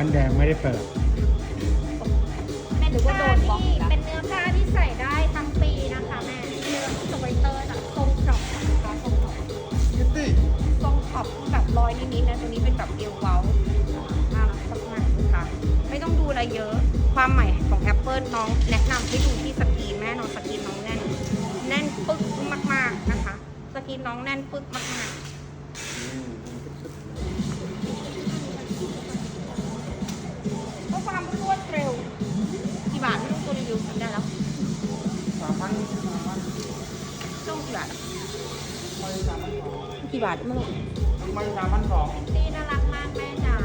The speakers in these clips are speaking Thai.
บ้านแดงไม่ได้เปิด เป็นผ้านี่เป็นเนื้อผ้าที่ใส่ได้ทั้งปีนะคะแม่เนื้อสเวตเตอร์จากทรงกรอบนะคะทรงกรอบคิตตี้ทรงขอบแบบรอยนิดๆนะตัวนี้เป็นแบบเอวเว้าน่ารักมากๆนะคะไม่ต้องดูอะไรเยอะความใหม่ของ Apple น้องแนะนำให้ดูที่สกรีนแม่น้องสกรีนน้องแน่น แน่นปึ๊กมากๆนะคะ สกรีนน้องแน่นปึ๊กมากๆ วรีวิวจำได้แล้วสามพันสามพันช่วงกี่บาทอะไม่สามพันสองกี่บาทไม่รู้ไม่สามพันสองนี่น่ารักมากแม่จ๋า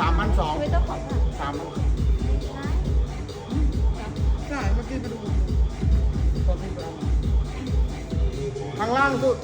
สามพันสองทวิตเตอร์ขอบอะสามพันใช่เมื่อกี้ไปดูตอนที่ไปเอามาข้างล่างสุด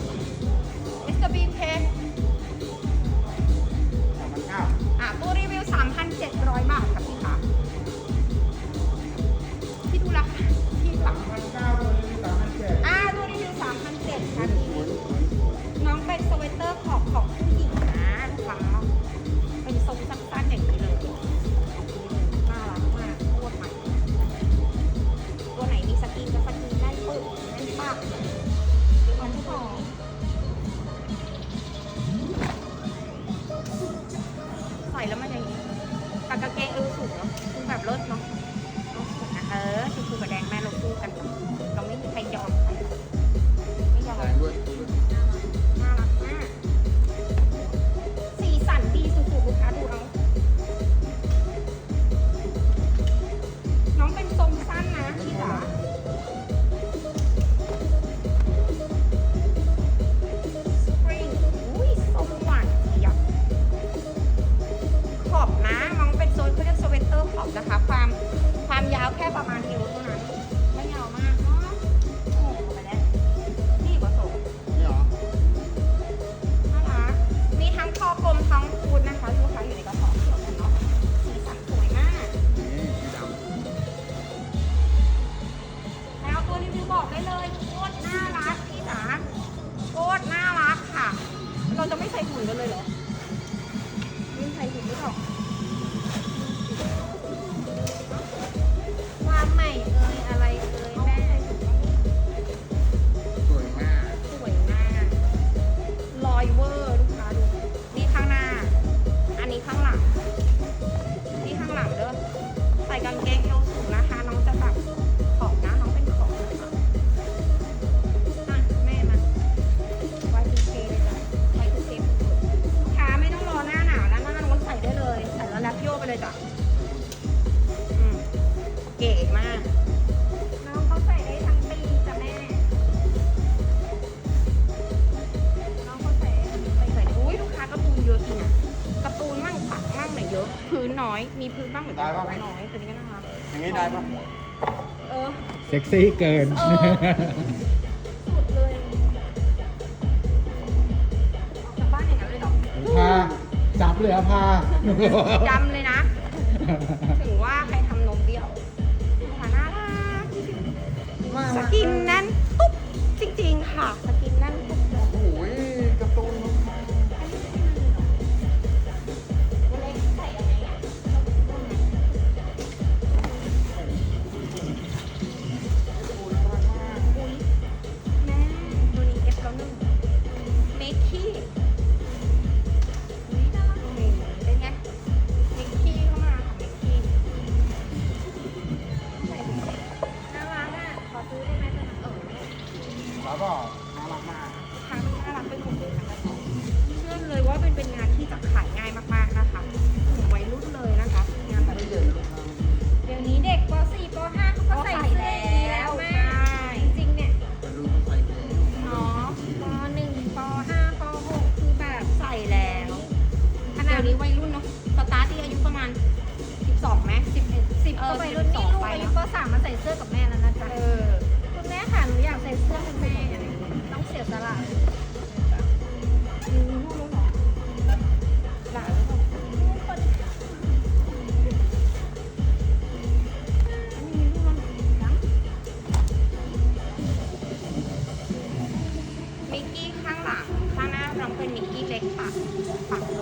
อร์ขอบนะคะ ความความยาวแค่ประมาณเอวเท่านั้น ไม่ยาวมากเนาะโอ้โหไปแล้วนี่ผสมนี่เหรอน่ารักมีทั้งคอกลมทั้งคูดนะคะลูกค้าอยู่ในกระสอบเดียวกันเนาะสีสันสวยมากนี่สีดำแล้วตัวรีวิวบอกได้เลยโคตรน่ารักพี่จ๋าโคตรน่ารักค่ะ เราจะไม่ใส่หุ่นกันเลยเหรอไม่ใส่หุ่นไม่หรอก พื้นน้อย มีพื้นบ้างเหมือนกันแต่ว่าน้อยตัวนี้ก็น่ารักอย่างนี้ได้ปะเออ เซ็กซี่เกิน เออ สุดเลยออกจากบ้านอย่างนั้นเลยเหรอพา จับเลยอะพาจำเลยนะ ถึงว่าใครทำนมเบี้ยวลูกค้าน่ารักมาสกินแน่นตุ๊บจริงๆค่ะสกิน ขนาดนี้วัยรุ่นเนาะสตาร์ทที่อายุประมาณ 12ไหม10 10ก็เออไปรุ่นนี่ลูกไปอายุเนาะป .3 มาใส่เสื้อกับแม่แล้วนะจ๊ะเออคุณแม่ค่ะหนูอยากใส่เสื้อคุณแม่อะไรอย่างเงี้ยต้องเสียสละมีลูกแล้วเหรอหลานแล้วเหรออันนี้มีลูกแล้วเหรอยังมิ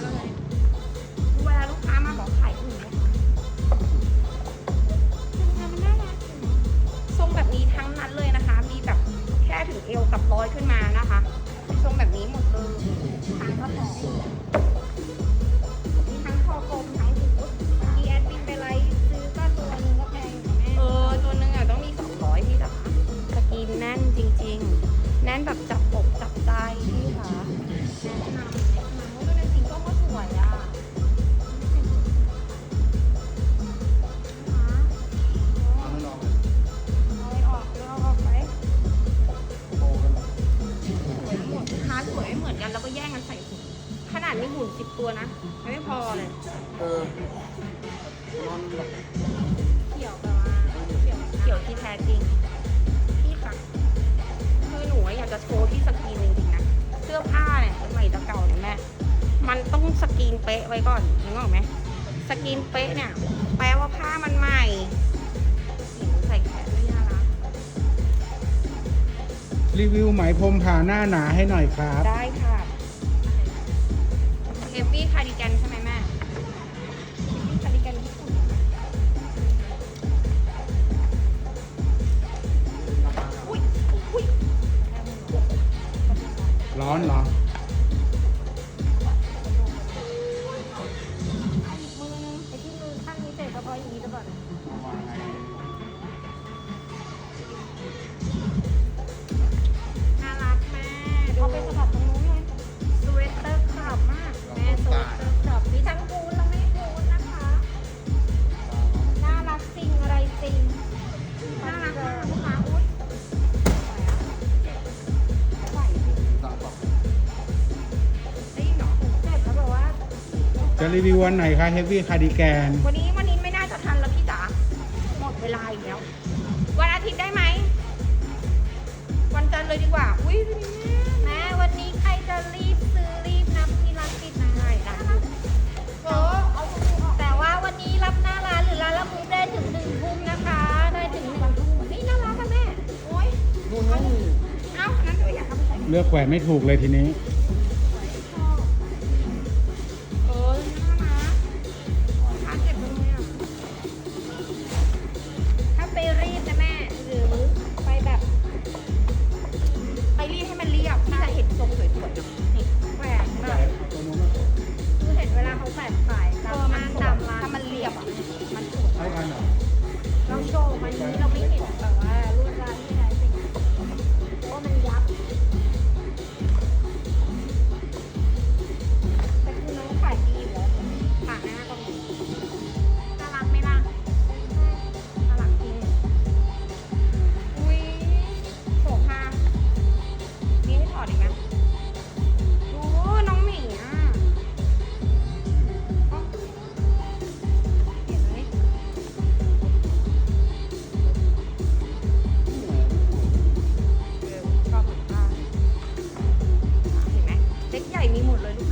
don't know. สกินเป๊ะเนี่ย แปลว่าผ้ามันใหม่ใส่แขนด้ยน่รักรีวิวไหมพรมผ่าหน้าหนาให้หน่อยครับ ได้ค่ะเฮฟวี่คาร์ดิแกนใช่ไหมแม่คาร์ดิแกนญี่ปุ่นอุ้ยอุ้ยร้อนเหรอ รีวิววันไหนคะเฮฟวี่คาร์ดิแกนวันนี้วันนี้ไม่น่าจะทันแล้วพี่จ๋าหมดเวลาอีกแล้ว วันอาทิตย์ได้ไหม วันจันทร์เลยดีกว่า อุ้ยแม่วันนี้ใครจะรีบซื้อรีบนับที่ร้านปิดนะไห้ได้โอเอาคุณอแต่ว่าวันนี้รับหน้าร้านหรือร้านละมุมได้ถึงหนึ่งทุ่มนะคะ ได้ถึงหนึ่งทุ่มนี่น่ารักไหะแม่ โอ้ยเอานั้นตัวอยากเอาไปใส่เลือกแหวนไม่ถูกเลยทีนี้ ผ่าน ടൈമിംഗ് ഉള്ളൊരു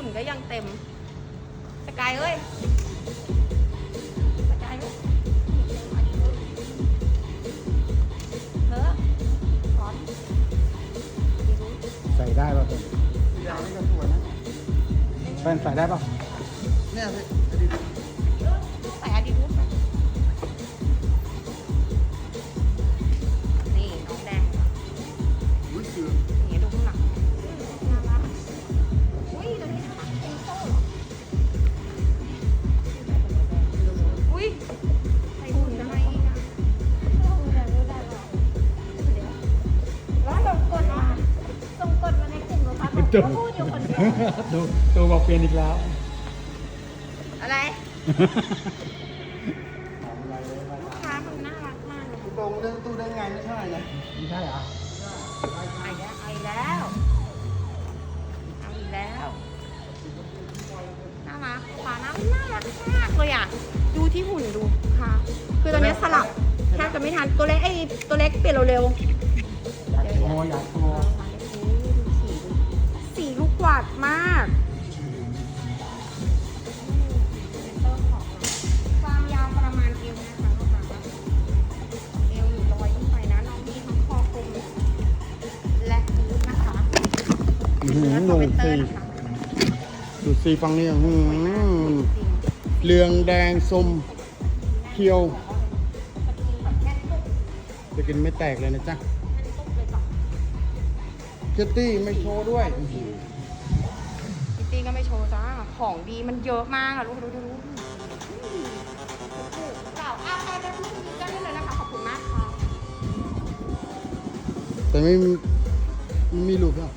หุ่นก็ยังเต็ม สกายเอ้ย สกายเอ้ยหุ่นเต็มอันนี้ด้วยเฮ้อฟอนต์ดีรู้ใส่ได้ป่ะสีดำนี่ก็สวยนะแฟนใส่ได้ป่ะ เนี่ยพี่ ดียวดูตัวบอกเปลี่ยนอีกแล้ว อะไรของอะไรเลยลูกค้ามันน่ารักมากเลยพี่ตรงเรื่องตู้ได้ไงไม่ใช่นะไม่ใช่เหรอไอ้แล้วไอ้แล้วเอาอีกแล้วน่ารักลูกค้าน่าน่ารักมากเลยอะดูที่หุ่นดูค่ะ คือตอนนี้สลับแทบจะไม่ทันตัวเล็กไอ้ตัวเล็กเปลี่ยนเร็วๆอยากโชว์อยากโชว์สีลูกกวาดมาก สีฟังนี่อื้อหือจริงเหลืองแดงส้มเขียว จะกินไม่แตกเลยนะจ๊ะเจตตี้ไม่โชว์ด้วยอื้อหือพิตตี้ก็ไม่โชว์จ้า ของดีมันเยอะมากอะลูกดูดูดูเปล่าอาเอาไปพูดคุกันได้เลยนะคะขอบคุณมากค่ะ แต่ไม่มีไม่มีรูปแล้ว